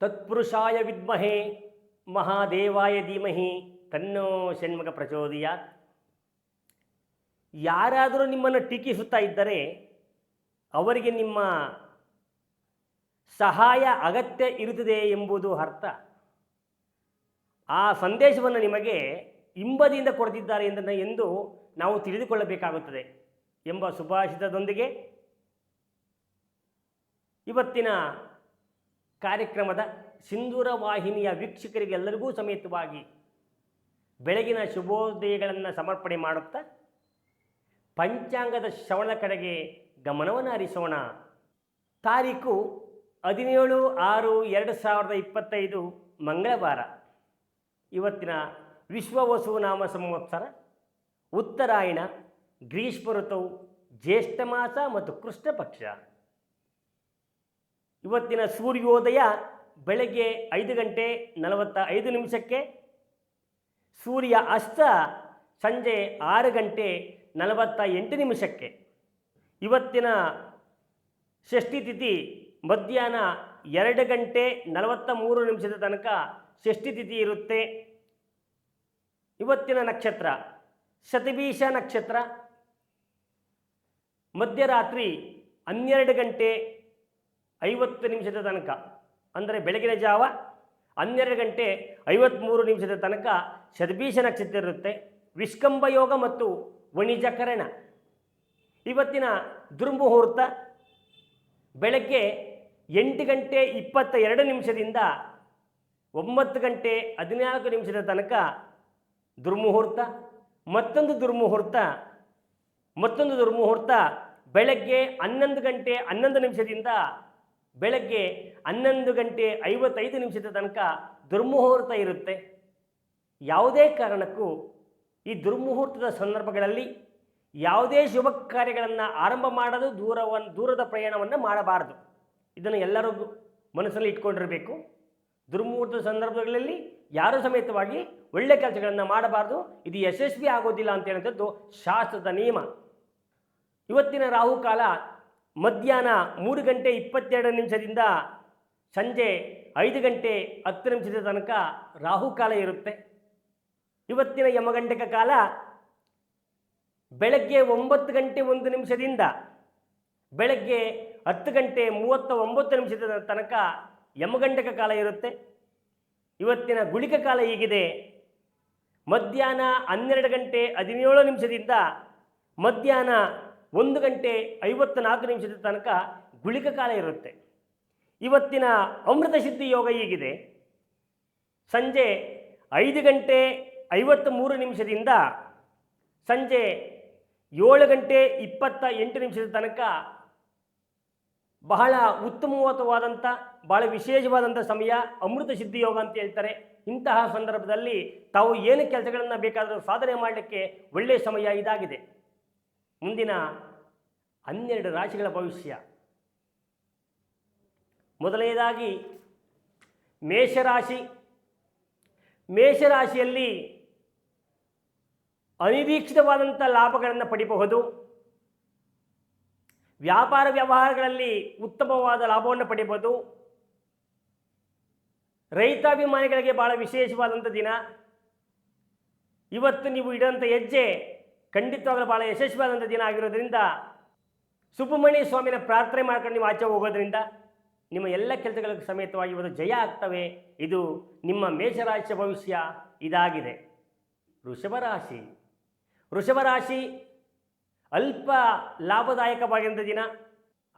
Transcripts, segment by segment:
ತತ್ಪುರುಷಾಯ ವಿದ್ಮಹೆ, ಮಹಾದೇವಾಯ ಧೀಮಹಿ, ತನ್ನೋ ಷಣ್ಮುಖ ಪ್ರಚೋದಯ. ಯಾರಾದರೂ ನಿಮ್ಮನ್ನು ಟೀಕಿಸುತ್ತಾ ಇದ್ದರೆ ಅವರಿಗೆ ನಿಮ್ಮ ಸಹಾಯ ಅಗತ್ಯ ಇರುತ್ತದೆ ಎಂಬುದು ಅರ್ಥ. ಆ ಸಂದೇಶವನ್ನು ನಿಮಗೆ ಹಿಂಬದಿಯಿಂದ ಕೊಡ್ತಿದ್ದಾರೆ ಎಂದನ್ನು ಎಂದು ನಾವು ತಿಳಿದುಕೊಳ್ಳಬೇಕಾಗುತ್ತದೆ ಎಂಬ ಸುಭಾಷಿತದೊಂದಿಗೆ ಇವತ್ತಿನ ಕಾರ್ಯಕ್ರಮದ ಸಿಂಧೂರ ವಾಹಿನಿಯ ವೀಕ್ಷಕರಿಗೆಲ್ಲರಿಗೂ ಸಮೇತವಾಗಿ ಬೆಳಗಿನ ಶುಭೋದಯಗಳನ್ನು ಸಮರ್ಪಣೆ ಮಾಡುತ್ತಾ ಪಂಚಾಂಗದ ಶ್ರವಣ ಕಡೆಗೆ ಗಮನವನ್ನು ಹರಿಸೋಣ ತಾರೀಕು ಹದಿನೇಳು ಆರು ಎರಡು ಸಾವಿರದ ಇಪ್ಪತ್ತೈದು ಮಂಗಳವಾರ. ಇವತ್ತಿನ ವಿಶ್ವವಸು ನಾಮ ಸಂವತ್ಸರ ಉತ್ತರಾಯಣ, ಗ್ರೀಷ್ಮ ಋತುವು ಜ್ಯೇಷ್ಠ ಮಾಸ ಮತ್ತು ಕೃಷ್ಣ ಪಕ್ಷ. ಇವತ್ತಿನ ಸೂರ್ಯೋದಯ ಬೆಳಗ್ಗೆ ಐದು ಗಂಟೆ ನಲವತ್ತ ಐದು ನಿಮಿಷಕ್ಕೆ, ಸೂರ್ಯ ಅಸ್ತ ಸಂಜೆ ಆರು ಗಂಟೆ ನಲವತ್ತ ಎಂಟು ನಿಮಿಷಕ್ಕೆ. ಇವತ್ತಿನ ಷಷ್ಠಿ ತಿಥಿ ಮಧ್ಯಾಹ್ನ ಎರಡು ಗಂಟೆ ನಲವತ್ತ ಮೂರು ನಿಮಿಷದ ತನಕ ಷಷ್ಠಿ ತಿಥಿ ಇರುತ್ತೆ. ಇವತ್ತಿನ ನಕ್ಷತ್ರ ಶತಬೀಷ ನಕ್ಷತ್ರ. ಮಧ್ಯರಾತ್ರಿ ಹನ್ನೆರಡು ಗಂಟೆ ಐವತ್ತು ನಿಮಿಷದ ತನಕ, ಅಂದರೆ ಬೆಳಗಿನ ಜಾವ ಹನ್ನೆರಡು ಗಂಟೆ ಐವತ್ತ್ಮೂರು ನಿಮಿಷದ ತನಕ ಶತಬೀಷ ನಕ್ಷತ್ರ ಇರುತ್ತೆ. ವಿಷ್ಕಂಭ ಯೋಗ ಮತ್ತು ವಣಿಜಕರಣ. ಇವತ್ತಿನ ದುರ್ಮುಹೂರ್ತ ಬೆಳಗ್ಗೆ ಎಂಟು ಗಂಟೆ ಇಪ್ಪತ್ತ ಎರಡು ನಿಮಿಷದಿಂದ ಒಂಬತ್ತು ಗಂಟೆ ಹದಿನಾಲ್ಕು ನಿಮಿಷದ ತನಕ ದುರ್ಮುಹೂರ್ತ ಮತ್ತೊಂದು ದುರ್ಮುಹೂರ್ತ ಮತ್ತೊಂದು ದುರ್ಮುಹೂರ್ತ ಬೆಳಗ್ಗೆ ಹನ್ನೊಂದು ಗಂಟೆ ಹನ್ನೊಂದು ನಿಮಿಷದಿಂದ ಬೆಳಗ್ಗೆ ಹನ್ನೊಂದು ಗಂಟೆ ಐವತ್ತೈದು ನಿಮಿಷದ ತನಕ ದುರ್ಮುಹೂರ್ತ ಇರುತ್ತೆ. ಯಾವುದೇ ಕಾರಣಕ್ಕೂ ಈ ದುರ್ಮುಹೂರ್ತದ ಸಂದರ್ಭಗಳಲ್ಲಿ ಯಾವುದೇ ಶುಭ ಕಾರ್ಯಗಳನ್ನು ಆರಂಭ ಮಾಡಲು ದೂರವನ್ನು ದೂರದ ಪ್ರಯಾಣವನ್ನು ಮಾಡಬಾರದು. ಇದನ್ನು ಎಲ್ಲರೂ ಮನಸ್ಸಲ್ಲಿ ಇಟ್ಕೊಂಡಿರಬೇಕು. ದುರ್ಮುಹೂರ್ತದ ಸಂದರ್ಭಗಳಲ್ಲಿ ಯಾರು ಸಮೇತವಾಗಿ ಒಳ್ಳೆ ಕೆಲಸಗಳನ್ನು ಮಾಡಬಾರ್ದು. ಇದು ಯಶಸ್ವಿ ಆಗೋದಿಲ್ಲ ಅಂತ ಹೇಳುವಂಥದ್ದು ಶಾಸ್ತ್ರದ ನಿಯಮ. ಇವತ್ತಿನ ರಾಹುಕಾಲ ಮಧ್ಯಾಹ್ನ ಮೂರು ಗಂಟೆ ಇಪ್ಪತ್ತೆರಡು ನಿಮಿಷದಿಂದ ಸಂಜೆ ಐದು ಗಂಟೆ ಹತ್ತು ನಿಮಿಷದ ತನಕ ರಾಹುಕಾಲ ಇರುತ್ತೆ. ಇವತ್ತಿನ ಯಮಗಂಟಕ ಕಾಲ ಬೆಳಗ್ಗೆ ಒಂಬತ್ತು ಗಂಟೆ ಒಂದು ನಿಮಿಷದಿಂದ ಬೆಳಗ್ಗೆ ಹತ್ತು ಗಂಟೆ ಮೂವತ್ತ ಒಂಬತ್ತು ನಿಮಿಷದ ತನಕ ಯಮಗಂಟಕ ಕಾಲ ಇರುತ್ತೆ. ಇವತ್ತಿನ ಗುಳಿಕ ಕಾಲ ಹೀಗಿದೆ. ಮಧ್ಯಾಹ್ನ ಹನ್ನೆರಡು ಗಂಟೆ ಹದಿನೇಳು ನಿಮಿಷದಿಂದ ಮಧ್ಯಾಹ್ನ ಒಂದು ಗಂಟೆ ಐವತ್ತ ನಾಲ್ಕು ನಿಮಿಷದ ತನಕ ಗುಳಿಕ ಕಾಲ ಇರುತ್ತೆ. ಇವತ್ತಿನ ಅಮೃತ ಸಿದ್ಧಿ ಯೋಗ ಹೀಗಿದೆ. ಸಂಜೆ ಐದು ಗಂಟೆ ಐವತ್ತ ಮೂರು ನಿಮಿಷದಿಂದ ಸಂಜೆ ಏಳು ಗಂಟೆ ಇಪ್ಪತ್ತ ಎಂಟು ನಿಮಿಷದ ತನಕ ಬಹಳ ಉತ್ತಮವಾದವಾದಂಥ ಬಹಳ ವಿಶೇಷವಾದಂಥ ಸಮಯ ಅಮೃತ ಸಿದ್ಧಿ ಯೋಗ ಅಂತ ಹೇಳ್ತಾರೆ. ಇಂತಹ ಸಂದರ್ಭದಲ್ಲಿ ತಾವು ಏನು ಕೆಲಸಗಳನ್ನು ಬೇಕಾದರೂ ಸಾಧನೆ ಮಾಡಲಿಕ್ಕೆ ಒಳ್ಳೆಯ ಸಮಯ ಇದಾಗಿದೆ. ಮುಂದಿನ ಹನ್ನೆರಡು ರಾಶಿಗಳ ಭವಿಷ್ಯ. ಮೊದಲನೇದಾಗಿ ಮೇಷರಾಶಿ. ಮೇಷರಾಶಿಯಲ್ಲಿ ಅನಿರೀಕ್ಷಿತವಾದಂಥ ಲಾಭಗಳನ್ನು ಪಡಿಬಹುದು. ವ್ಯಾಪಾರ ವ್ಯವಹಾರಗಳಲ್ಲಿ ಉತ್ತಮವಾದ ಲಾಭವನ್ನು ಪಡಿಬೋದು ರೈತಾಭಿಮಾನಿಗಳಿಗೆ ಭಾಳ ವಿಶೇಷವಾದಂಥ ದಿನ. ಇವತ್ತು ನೀವು ಇಡೋಂಥ ಹೆಜ್ಜೆ ಖಂಡಿತವಾಗಲೂ ಭಾಳ ಯಶಸ್ವಿಯಾದಂಥ ದಿನ ಆಗಿರೋದ್ರಿಂದ ಸುಬ್ರಹ್ಮಣ್ಯ ಸ್ವಾಮಿನ ಪ್ರಾರ್ಥನೆ ಮಾಡ್ಕೊಂಡು ನೀವು ಆಚೆ ಹೋಗೋದ್ರಿಂದ ನಿಮ್ಮ ಎಲ್ಲ ಕೆಲಸಗಳಿಗೆ ಸಮೇತವಾಗಿ ಇವತ್ತು ಜಯ ಆಗ್ತವೆ. ಇದು ನಿಮ್ಮ ಮೇಷರಾಶಿಯ ಭವಿಷ್ಯ ಇದಾಗಿದೆ. ವೃಷಭ ರಾಶಿ. ವೃಷಭ ರಾಶಿ ಅಲ್ಪ ಲಾಭದಾಯಕವಾಗಿದ್ದ ದಿನ.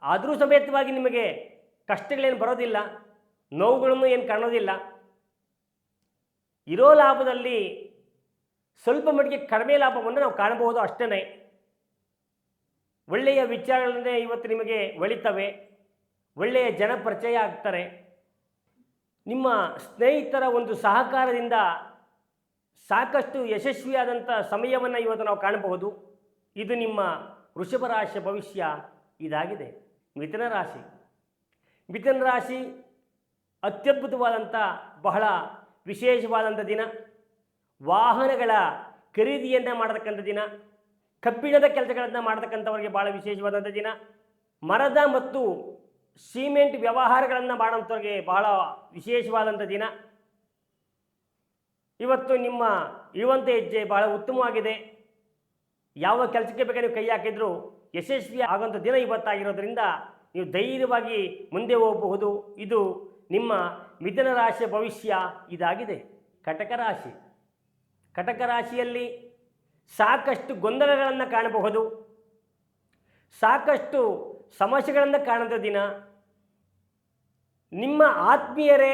ಆದರೂ ಸಮೇತವಾಗಿ ನಿಮಗೆ ಕಷ್ಟಗಳೇನು ಬರೋದಿಲ್ಲ. ನೋವುಗಳನ್ನು ಏನು ಕಾಣೋದಿಲ್ಲ. ಇರೋ ಲಾಭದಲ್ಲಿ ಸ್ವಲ್ಪ ಮಟ್ಟಿಗೆ ಕಡಿಮೆ ಲಾಭವನ್ನು ನಾವು ಕಾಣಬಹುದು ಅಷ್ಟೇ ಒಳ್ಳೆಯ ವಿಚಾರಗಳನ್ನೇ ಇವತ್ತು ನಿಮಗೆ ಒಳಿತವೆ. ಒಳ್ಳೆಯ ಜನ ಪರಿಚಯ ಆಗ್ತಾರೆ. ನಿಮ್ಮ ಸ್ನೇಹಿತರ ಒಂದು ಸಹಕಾರದಿಂದ ಸಾಕಷ್ಟು ಯಶಸ್ವಿಯಾದಂಥ ಸಮಯವನ್ನು ಇವತ್ತು ನಾವು ಕಾಣಬಹುದು. ಇದು ನಿಮ್ಮ ವೃಷಭ ರಾಶಿಯ ಭವಿಷ್ಯ ಇದಾಗಿದೆ. ಮಿಥುನ ರಾಶಿ. ಮಿಥುನ ರಾಶಿ ಅತ್ಯದ್ಭುತವಾದಂಥ ಬಹಳ ವಿಶೇಷವಾದಂಥ ದಿನ. ವಾಹನಗಳ ಖರೀದಿಯನ್ನು ಮಾಡತಕ್ಕಂಥ ದಿನ, ಕಬ್ಬಿಣದ ಕೆಲಸಗಳನ್ನು ಮಾಡತಕ್ಕಂಥವರಿಗೆ ಭಾಳ ವಿಶೇಷವಾದಂಥ ದಿನ, ಮರದ ಮತ್ತು ಸಿಮೆಂಟ್ ವ್ಯವಹಾರಗಳನ್ನು ಮಾಡೋಂಥವ್ರಿಗೆ ಬಹಳ ವಿಶೇಷವಾದಂಥ ದಿನ. ಇವತ್ತು ನಿಮ್ಮ ಇಳುವಂಥ ಹೆಜ್ಜೆ ಬಹಳ ಉತ್ತಮವಾಗಿದೆ. ಯಾವ ಕೆಲಸಕ್ಕೆ ಬೇಕಾದ್ರೆ ನೀವು ಕೈ ಹಾಕಿದ್ರು ಯಶಸ್ವಿ ಆಗುವಂಥ ದಿನ ಇವತ್ತಾಗಿರೋದ್ರಿಂದ ನೀವು ಧೈರ್ಯವಾಗಿ ಮುಂದೆ ಹೋಗಬಹುದು. ಇದು ನಿಮ್ಮ ಮಿಥುನ ರಾಶಿಯ ಭವಿಷ್ಯ ಇದಾಗಿದೆ. ಕಟಕ ರಾಶಿ. ಕಟಕ ರಾಶಿಯಲ್ಲಿ ಸಾಕಷ್ಟು ಗೊಂದಲಗಳನ್ನು ಕಾಣಬಹುದು. ಸಾಕಷ್ಟು ಸಮಸ್ಯೆಗಳನ್ನು ಕಾಣದ ದಿನ ನಿಮ್ಮ ಆತ್ಮೀಯರೇ,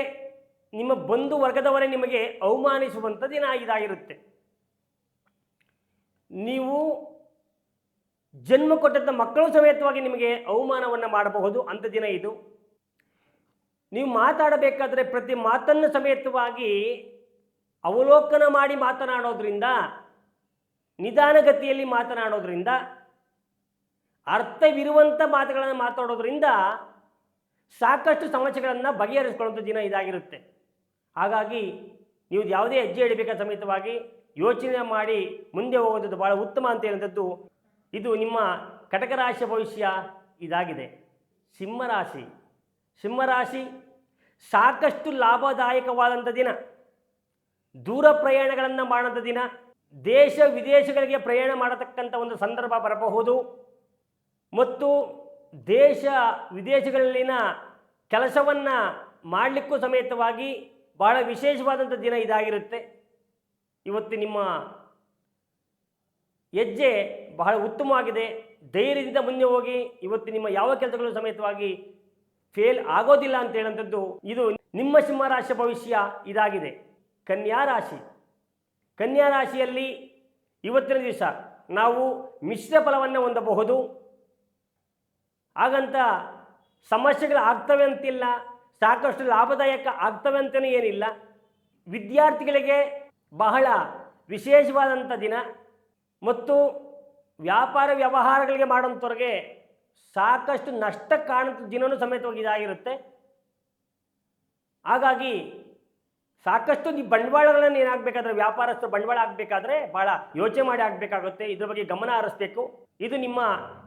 ನಿಮ್ಮ ಬಂಧು ವರ್ಗದವರೇ ನಿಮಗೆ ಅವಮಾನಿಸುವಂಥ ದಿನ ಇದಾಗಿರುತ್ತೆ. ನೀವು ಜನ್ಮ ಕೊಟ್ಟಂಥ ಮಕ್ಕಳು ಸಮೇತವಾಗಿ ನಿಮಗೆ ಅವಮಾನವನ್ನು ಮಾಡಬಹುದು ಅಂಥ ದಿನ ಇದು. ನೀವು ಮಾತಾಡಬೇಕಾದ್ರೆ ಪ್ರತಿ ಮಾತನ್ನು ಸಮೇತವಾಗಿ ಅವಲೋಕನ ಮಾಡಿ ಮಾತನಾಡೋದ್ರಿಂದ, ನಿಧಾನಗತಿಯಲ್ಲಿ ಮಾತನಾಡೋದ್ರಿಂದ ಅರ್ಥವಿರುವಂಥ ಮಾತುಗಳನ್ನು ಮಾತಾಡೋದ್ರಿಂದ ಸಾಕಷ್ಟು ಸಮಸ್ಯೆಗಳನ್ನು ಬಗೆಹರಿಸ್ಕೊಳ್ಳುವಂಥ ದಿನ ಇದಾಗಿರುತ್ತೆ. ಹಾಗಾಗಿ ನೀವು ಯಾವುದೇ ಹೆಜ್ಜೆ ಇಡಬೇಕಾದ ಸಮೇತವಾಗಿ ಯೋಚನೆ ಮಾಡಿ ಮುಂದೆ ಹೋಗೋದು ಭಾಳ ಉತ್ತಮ ಅಂತ ಹೇಳುವಂಥದ್ದು ಇದು ನಿಮ್ಮ ಕಟಕ ರಾಶಿಯ ಭವಿಷ್ಯ ಇದಾಗಿದೆ. ಸಿಂಹರಾಶಿ. ಸಿಂಹರಾಶಿ ಸಾಕಷ್ಟು ಲಾಭದಾಯಕವಾದಂಥ ದಿನ. ದೂರ ಪ್ರಯಾಣಗಳನ್ನು ಮಾಡದ ದಿನ, ದೇಶ ವಿದೇಶಗಳಿಗೆ ಪ್ರಯಾಣ ಮಾಡತಕ್ಕಂಥ ಒಂದು ಸಂದರ್ಭ ಬರಬಹುದು. ಮತ್ತು ದೇಶ ವಿದೇಶಗಳಲ್ಲಿನ ಕೆಲಸವನ್ನು ಮಾಡಲಿಕ್ಕೂ ಸಮೇತವಾಗಿ ಬಹಳ ವಿಶೇಷವಾದಂಥ ದಿನ ಇದಾಗಿರುತ್ತೆ. ಇವತ್ತು ನಿಮ್ಮ ಹೆಜ್ಜೆ ಬಹಳ ಉತ್ತಮವಾಗಿದೆ. ಧೈರ್ಯದಿಂದ ಮುಂದೆ ಹೋಗಿ ಇವತ್ತು ನಿಮ್ಮ ಯಾವ ಕೆಲಸಗಳು ಸಮೇತವಾಗಿ ಫೇಲ್ ಆಗೋದಿಲ್ಲ ಅಂತ ಹೇಳುವಂಥದ್ದು ಇದು ನಿಮ್ಮ ಸಿಂಹರಾಶಿ ಭವಿಷ್ಯ ಇದಾಗಿದೆ. ಕನ್ಯಾ ರಾಶಿ. ಕನ್ಯಾ ರಾಶಿಯಲ್ಲಿ ಇವತ್ತಿನ ದಿವಸ ನಾವು ಮಿಶ್ರ ಫಲವನ್ನು ಹೊಂದಬಹುದು. ಹಾಗಂತ ಸಮಸ್ಯೆಗಳು ಆಗ್ತವೆ ಅಂತಿಲ್ಲ, ಸಾಕಷ್ಟು ಲಾಭದಾಯಕ ಆಗ್ತವೆ ಅಂತಲೇ ಏನಿಲ್ಲ. ವಿದ್ಯಾರ್ಥಿಗಳಿಗೆ ಬಹಳ ವಿಶೇಷವಾದಂಥ ದಿನ ಮತ್ತು ವ್ಯಾಪಾರ ವ್ಯವಹಾರಗಳಿಗೆ ಮಾಡುವಂಥವ್ರಿಗೆ ಸಾಕಷ್ಟು ನಷ್ಟ ಕಾಣುತ್ತ ದಿನವೂ ಸಮೇತವಾಗಿ ಇದಾಗಿರುತ್ತೆ. ಹಾಗಾಗಿ ಸಾಕಷ್ಟು ನೀವು ಬಂಡವಾಳಗಳನ್ನು ಏನಾಗಬೇಕಾದ್ರೆ ವ್ಯಾಪಾರಸ್ಥರು ಬಂಡವಾಳ ಆಗಬೇಕಾದ್ರೆ ಭಾಳ ಯೋಚನೆ ಮಾಡಿ ಆಗಬೇಕಾಗುತ್ತೆ ಇದ್ರ ಬಗ್ಗೆ ಗಮನ ಹರಿಸ್ಬೇಕು. ಇದು ನಿಮ್ಮ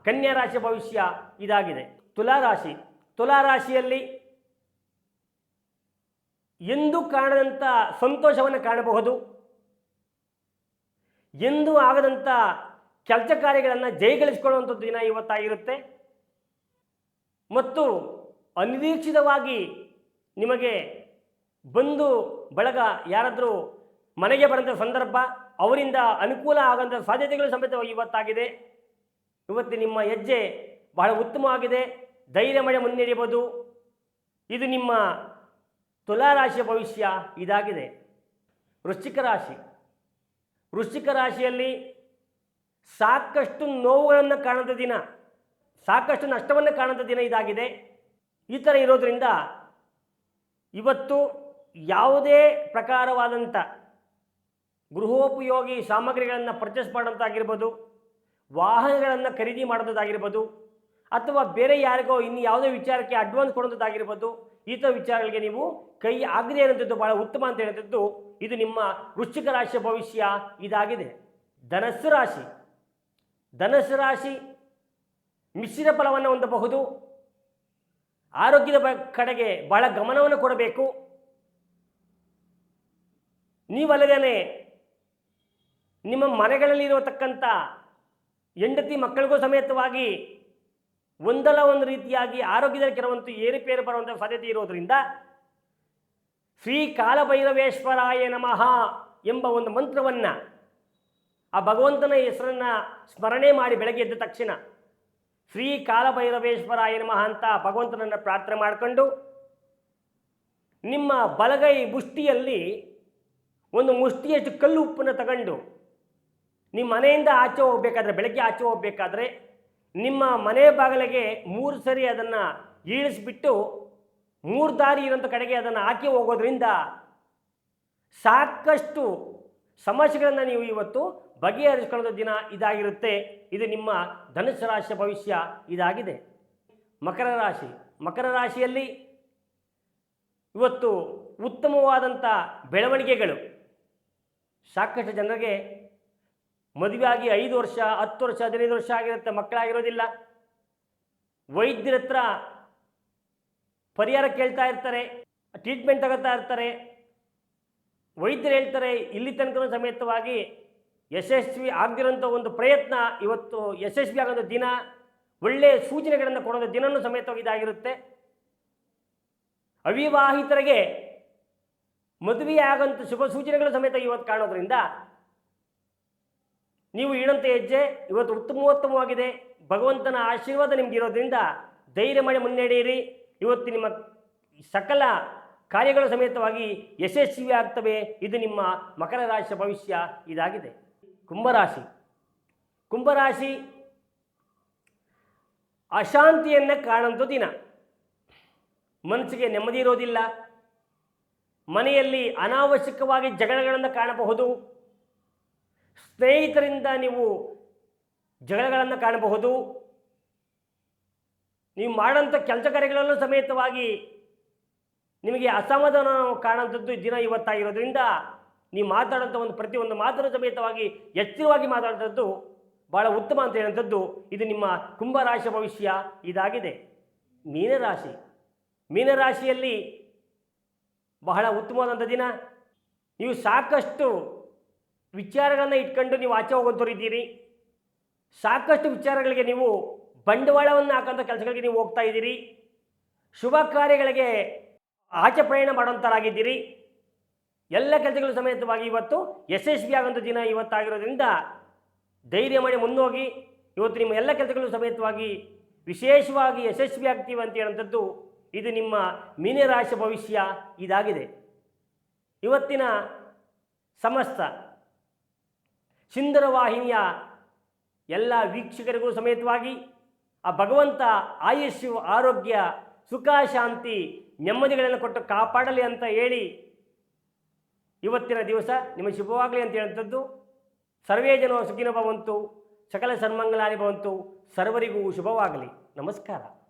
ಕನ್ಯಾ ರಾಶಿ ಭವಿಷ್ಯ ಇದಾಗಿದೆ. ತುಲಾ ರಾಶಿ. ತುಲಾ ರಾಶಿಯಲ್ಲಿ ಎಂದು ಕಾಣದಂಥ ಸಂತೋಷವನ್ನು ಕಾಣಬಹುದು. ಎಂದೂ ಆಗದಂಥ ಕೆಲಸ ಕಾರ್ಯಗಳನ್ನು ಜೈಗಳಿಸಿಕೊಳ್ಳುವಂಥದ್ದು ದಿನ ಇವತ್ತಾಗಿರುತ್ತೆ. ಮತ್ತು ಅನಿರೀಕ್ಷಿತವಾಗಿ ನಿಮಗೆ ಬಂದು ಬಳಗ ಯಾರಾದರೂ ಮನೆಗೆ ಬರೋಂಥ ಸಂದರ್ಭ ಅವರಿಂದ ಅನುಕೂಲ ಆಗೋಂಥ ಸಾಧ್ಯತೆಗಳು ಸಮೇತವಾಗಿ ಇವತ್ತಾಗಿದೆ. ಇವತ್ತು ನಿಮ್ಮ ಹೆಜ್ಜೆ ಬಹಳ ಉತ್ತಮವಾಗಿದೆ. ಧೈರ್ಯ ಮಳೆ ಮುನ್ನಡೆಯಬಹುದು. ಇದು ನಿಮ್ಮ ತುಲಾ ರಾಶಿಯ ಭವಿಷ್ಯ ಇದಾಗಿದೆ. ವೃಶ್ಚಿಕ ರಾಶಿ. ವೃಶ್ಚಿಕ ರಾಶಿಯಲ್ಲಿ ಸಾಕಷ್ಟು ನೋವುಗಳನ್ನು ಕಾಣದ ದಿನ, ಸಾಕಷ್ಟು ನಷ್ಟವನ್ನು ಕಾಣದ ದಿನ ಇದಾಗಿದೆ. ಈ ಥರ ಇರೋದರಿಂದ ಇವತ್ತು ಯಾವುದೇ ಪ್ರಕಾರವಾದಂಥ ಗೃಹೋಪಯೋಗಿ ಸಾಮಗ್ರಿಗಳನ್ನು ಪರ್ಚೇಸ್ ಮಾಡೋಂಥಾಗಿರ್ಬೋದು ವಾಹನಗಳನ್ನು ಖರೀದಿ ಮಾಡೋದಾಗಿರ್ಬೋದು ಅಥವಾ ಬೇರೆ ಯಾರಿಗೋ ಇನ್ನು ಯಾವುದೇ ವಿಚಾರಕ್ಕೆ ಅಡ್ವಾನ್ಸ್ ಕೊಡೋದಾಗಿರ್ಬೋದು ಈ ಥರ ವಿಚಾರಗಳಿಗೆ ನೀವು ಕೈ ಆಗದೆ ಇರೋಂಥದ್ದು ಭಾಳ ಉತ್ತಮ ಅಂತ ಹೇಳುವಂಥದ್ದು ಇದು ನಿಮ್ಮ ವೃಶ್ಚಿಕ ರಾಶಿಯ ಭವಿಷ್ಯ ಇದಾಗಿದೆ. ಧನಸ್ಸು ರಾಶಿ. ಧನಸ್ಸು ರಾಶಿ ಮಿಶ್ರ ಫಲವನ್ನು ಹೊಂದಬಹುದು. ಆರೋಗ್ಯದ ಕಡೆಗೆ ಬಹಳ ಗಮನವನ್ನು ಕೊಡಬೇಕು. ನೀವಲ್ಲದೇ ನಿಮ್ಮ ಮನೆಗಳಲ್ಲಿರತಕ್ಕಂಥ ಹೆಂಡತಿ ಮಕ್ಕಳಿಗೂ ಸಮೇತವಾಗಿ ಒಂದಲ್ಲ ಒಂದು ರೀತಿಯಾಗಿ ಆರೋಗ್ಯದಲ್ಲಿ ಕೆಲವಂತೂ ಏರುಪೇರು ಬರುವಂಥ ಸಾಧ್ಯತೆ ಇರೋದರಿಂದ ಶ್ರೀ ಕಾಲಭೈರವೇಶ್ವರಾಯ ನಮಃ ಎಂಬ ಒಂದು ಮಂತ್ರವನ್ನು ಆ ಭಗವಂತನ ಹೆಸರನ್ನು ಸ್ಮರಣೆ ಮಾಡಿ ಬೆಳಗ್ಗೆ ಎದ್ದ ತಕ್ಷಣ ಶ್ರೀ ಕಾಲಭೈರವೇಶ್ವರಾಯ ನಮಃ ಅಂತ ಭಗವಂತನನ್ನು ಪ್ರಾರ್ಥನೆ ಮಾಡಿಕೊಂಡು ನಿಮ್ಮ ಬಲಗೈ ಮುಷ್ಟಿಯಲ್ಲಿ ಒಂದು ಮುಷ್ಟಿಯಷ್ಟು ಕಲ್ಲು ಉಪ್ಪನ್ನು ತಗೊಂಡು ನಿಮ್ಮ ಮನೆಯಿಂದ ಆಚೆ ಹೋಗಬೇಕಾದ್ರೆ, ಬೆಳಗ್ಗೆ ಆಚೆ ಹೋಗ್ಬೇಕಾದ್ರೆ ನಿಮ್ಮ ಮನೆ ಬಾಗಿಲಿಗೆ ಮೂರು ಸರಿ ಅದನ್ನು ಈಳಿಸ್ಬಿಟ್ಟು ಮೂರು ದಾರಿ ಇರೋಂಥ ಕಡೆಗೆ ಅದನ್ನು ಹಾಕಿ ಹೋಗೋದ್ರಿಂದ ಸಾಕಷ್ಟು ಸಮಸ್ಯೆಗಳನ್ನು ನೀವು ಇವತ್ತು ಬಗೆಹರಿಸ್ಕೊಳ್ಳೋದ ದಿನ ಇದಾಗಿರುತ್ತೆ. ಇದು ನಿಮ್ಮ ಧನುಸು ರಾಶಿಯ ಭವಿಷ್ಯ ಇದಾಗಿದೆ. ಮಕರ ರಾಶಿ, ಮಕರ ರಾಶಿಯಲ್ಲಿ ಇವತ್ತು ಉತ್ತಮವಾದಂಥ ಬೆಳವಣಿಗೆಗಳು. ಸಾಕಷ್ಟು ಜನರಿಗೆ ಮದುವೆಯಾಗಿ ಐದು ವರ್ಷ, ಹತ್ತು ವರ್ಷ, ಹದಿನೈದು ವರ್ಷ ಆಗಿರುತ್ತೆ, ಮಕ್ಕಳಾಗಿರೋದಿಲ್ಲ. ವೈದ್ಯರ ಹತ್ರ ಪರಿಹಾರ ಕೇಳ್ತಾ ಇರ್ತಾರೆ ಟ್ರೀಟ್ಮೆಂಟ್ ತಗೋತಾ ಇರ್ತಾರೆ. ವೈದ್ಯರು ಹೇಳ್ತಾರೆ, ಇಲ್ಲಿ ತನಕ ಸಮೇತವಾಗಿ ಯಶಸ್ವಿ ಆಗದಿರೋಂಥ ಒಂದು ಪ್ರಯತ್ನ ಇವತ್ತು ಯಶಸ್ವಿ ಆಗೋದು ದಿನ ಒಳ್ಳೆಯ ಸೂಚನೆಗಳನ್ನು ಕೊಡೋದು ದಿನನೂ ಸಮೇತವಾಗಿ ಇದಾಗಿರುತ್ತೆ. ಅವಿವಾಹಿತರಿಗೆ ಮದುವೆ ಆಗಂತ ಶುಭ ಸೂಚನೆಗಳ ಸಮೇತ ಇವತ್ತು ಕಾಣೋದ್ರಿಂದ ನೀವು ಇಡಂತ ಹೆಜ್ಜೆ, ಇವತ್ತು ಉತ್ತಮೋತ್ತಮವಾಗಿದೆ. ಭಗವಂತನ ಆಶೀರ್ವಾದ ನಿಮ್ಗೆ ಇರೋದ್ರಿಂದ ಧೈರ್ಯ ಮಾಡಿ ಮುನ್ನಡೆಯಿರಿ. ಇವತ್ತು ನಿಮ್ಮ ಸಕಲ ಕಾರ್ಯಗಳ ಸಮೇತವಾಗಿ ಯಶಸ್ವಿ ಆಗ್ತವೆ ಇದು ನಿಮ್ಮ ಮಕರ ರಾಶಿಯ ಭವಿಷ್ಯ ಇದಾಗಿದೆ. ಕುಂಭರಾಶಿ. ಕುಂಭರಾಶಿ ಅಶಾಂತಿಯನ್ನು ಕಾಣಂಥ ದಿನ. ಮನಸ್ಸಿಗೆ ನೆಮ್ಮದಿ ಇರೋದಿಲ್ಲ. ಮನೆಯಲ್ಲಿ ಅನಾವಶ್ಯಕವಾಗಿ ಜಗಳಗಳನ್ನು ಕಾಣಬಹುದು. ಸ್ನೇಹಿತರಿಂದ ನೀವು ಜಗಳಗಳನ್ನು ಕಾಣಬಹುದು. ನೀವು ಮಾಡೋಂಥ ಕೆಲಸ ಕಾರ್ಯಗಳಲ್ಲೂ ಸಮೇತವಾಗಿ ನಿಮಗೆ ಅಸಮಾಧಾನ ಕಾಣುವಂಥದ್ದು ದಿನ ಇವತ್ತಾಗಿರೋದ್ರಿಂದ ನೀವು ಮಾತಾಡೋಂಥ ಒಂದು ಪ್ರತಿಯೊಂದು ಮಾತನ್ನು ಸಮೇತವಾಗಿ ಎಚ್ಚರವಾಗಿ ಮಾತಾಡುವಂಥದ್ದು ಭಾಳ ಉತ್ತಮ ಅಂತ ಹೇಳುವಂಥದ್ದು ಇದು ನಿಮ್ಮ ಕುಂಭರಾಶಿ ಭವಿಷ್ಯ ಇದಾಗಿದೆ. ಮೀನರಾಶಿ. ಮೀನರಾಶಿಯಲ್ಲಿ ಬಹಳ ಉತ್ತಮವಾದಂಥ ದಿನ. ನೀವು ಸಾಕಷ್ಟು ವಿಚಾರಗಳನ್ನು ಇಟ್ಕೊಂಡು ನೀವು ಆಚೆ ಹೋಗುವಂಥವ್ರಿದ್ದೀರಿ ಸಾಕಷ್ಟು ವಿಚಾರಗಳಿಗೆ ನೀವು ಬಂಡವಾಳವನ್ನು ಹಾಕೋಂಥ ಕೆಲಸಗಳಿಗೆ ನೀವು ಹೋಗ್ತಾ ಇದ್ದೀರಿ. ಶುಭ ಕಾರ್ಯಗಳಿಗೆ ಆಚೆ ಪ್ರಯಾಣ ಮಾಡುವಂಥರಾಗಿದ್ದೀರಿ ಎಲ್ಲ ಕೆಲಸಗಳು ಸಮೇತವಾಗಿ ಇವತ್ತು ಯಶಸ್ವಿಯಾಗುವಂಥ ದಿನ ಇವತ್ತಾಗಿರೋದ್ರಿಂದ ಧೈರ್ಯ ಮಾಡಿ ಮುನ್ನೋಗಿ ಇವತ್ತು ನಿಮ್ಮ ಎಲ್ಲ ಕೆಲಸಗಳು ಸಮೇತವಾಗಿ ವಿಶೇಷವಾಗಿ ಯಶಸ್ವಿ ಆಗ್ತೀವಿ ಅಂತ ಹೇಳುವಂಥದ್ದು ಇದು ನಿಮ್ಮ ಮೀನರಾಶಿ ಭವಿಷ್ಯ ಇದಾಗಿದೆ. ಇವತ್ತಿನ ಸಮಸ್ತ ವಾಹಿನಿಯ ಎಲ್ಲ ವೀಕ್ಷಕರಿಗೂ ಸಮೇತವಾಗಿ ಆ ಭಗವಂತ ಆಯುಷ್ಯು, ಆರೋಗ್ಯ, ಸುಖ, ಶಾಂತಿ, ನೆಮ್ಮದಿಗಳನ್ನು ಕೊಟ್ಟು ಕಾಪಾಡಲಿ ಅಂತ ಹೇಳಿ ಇವತ್ತಿನ ದಿವಸ ನಿಮಗೆ ಶುಭವಾಗಲಿ ಅಂತ ಹೇಳುವಂಥದ್ದು. ಸರ್ವೇ ಜನ ಸುಖಿನ ಭವಂತು, ಸಕಲ ಸನ್ಮಂಗಲಾನಿ ಭವಂತು, ಸರ್ವರಿಗೂ ಶುಭವಾಗಲಿ. ನಮಸ್ಕಾರ.